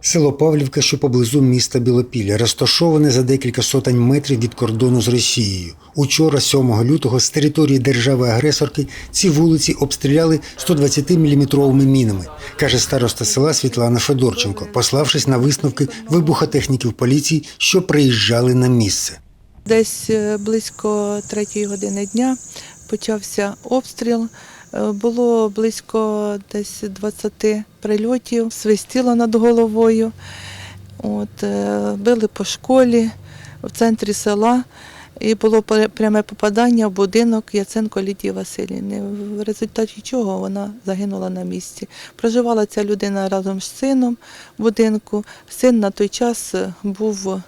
Село Павлівка, що поблизу міста Білопілля, розташоване за декілька сотень метрів від кордону з Росією. Учора, 7 лютого, з території держави-агресорки ці вулиці обстріляли 120-мм мінами, каже староста села Світлана Федорченко, пославшись на висновки вибухотехніків поліції, що приїжджали на місце. Десь е, близько третьої години дня почався обстріл. Е, Було близько десь 20 прильотів, свистіло над головою. От, е, били по школі в центрі села. І було пряме попадання в будинок Яценко Лідії Васильівни, в результаті чого вона загинула на місці. Проживала ця людина разом з сином в будинку. Син на той час був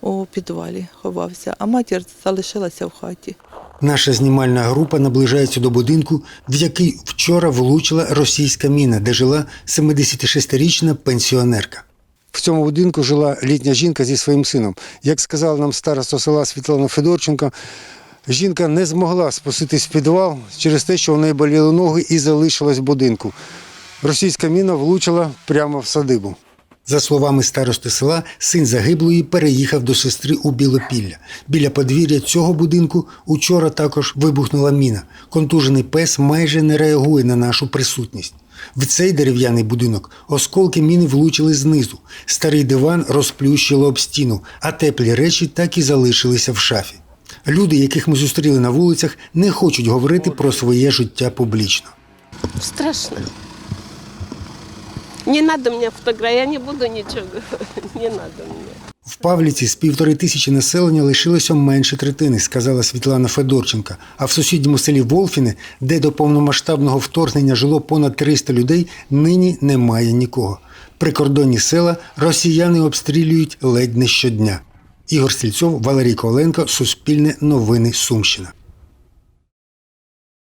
у підвалі, ховався, а матір залишилася в хаті. Наша знімальна група наближається до будинку, в який вчора влучила російська міна, де жила 76-річна пенсіонерка. В цьому будинку жила літня жінка зі своїм сином. Як сказала нам староста села Світлана Федорченко, жінка не змогла спуститись в підвал через те, що у неї боліли ноги і залишилась в будинку. Російська міна влучила прямо в садибу. За словами старости села, син загиблої переїхав до сестри у Білопілля. Біля подвір'я цього будинку учора також вибухнула міна. Контужений пес майже не реагує на нашу присутність. В цей дерев'яний будинок осколки міни влучили знизу. Старий диван розплющило об стіну, а теплі речі так і залишилися в шафі. Люди, яких ми зустріли на вулицях, не хочуть говорити про своє життя публічно. Страшно. Не надо мне фотографии, я не буду говорить. Не надо мне. В Павліці з півтори тисячі населення лишилося менше третини, сказала Світлана Федорченка. А в сусідньому селі Волфіне, де до повномасштабного вторгнення жило понад 300 людей, нині немає нікого. Прикордонні села росіяни обстрілюють ледь не щодня. Ігор Сільцов, Валерій Коваленко, Суспільне новини Сумщина.